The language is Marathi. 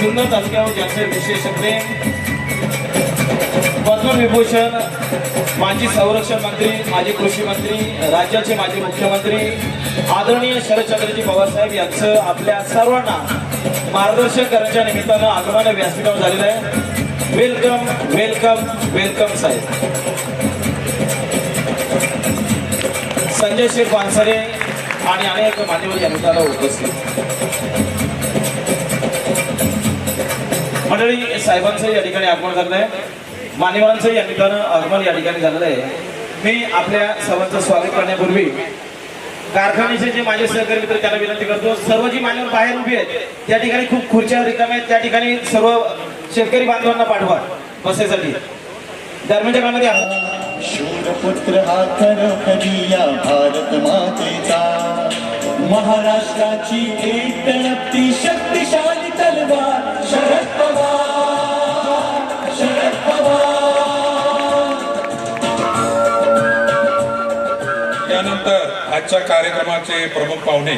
जुन्नर तालुक्यावर ज्यांचे विशेष प्रेम पद्मविभूषण माजी संरक्षण मंत्री माजी कृषी मंत्री राज्याचे माजी मुख्यमंत्री आदरणीय शरदचंद्रजी पवारसाहेब यांचं आपल्या सर्वांना मार्गदर्शन करण्याच्या निमित्तानं आगमन व्यासपीठावर झालेलं आहे. वेलकम वेलकम वेलकम साहेब. संजय शेख पानसरे आणि अनेक मान्यवर या निमित्तानं उपस्थित. मंडळी साहेबांचं या ठिकाणी आगमन झालं आहे. मान्यवरांचं या ठिकाणी आगमन या ठिकाणी झालेलं आहे. मी आपल्या सर्वांचं स्वागत करण्यापूर्वी कारखान्याचे जे माझे सहकारी मित्र त्यांना विनंती करतो. सर्व जी मान्यवर बाहेर उभी आहेत त्या ठिकाणी खूप खुर्च्या रिकाम्या आहेत. त्या ठिकाणी सर्व शेतकरी बांधवांना पाठवा बसेसाठी. दरम्यानच्या काळामध्ये आपण शूरपुत्र हा करी या भारत मातेचा. महाराष्ट्राची एक त्यानंतर आजच्या कार्यक्रमाचे प्रमुख पाहुणे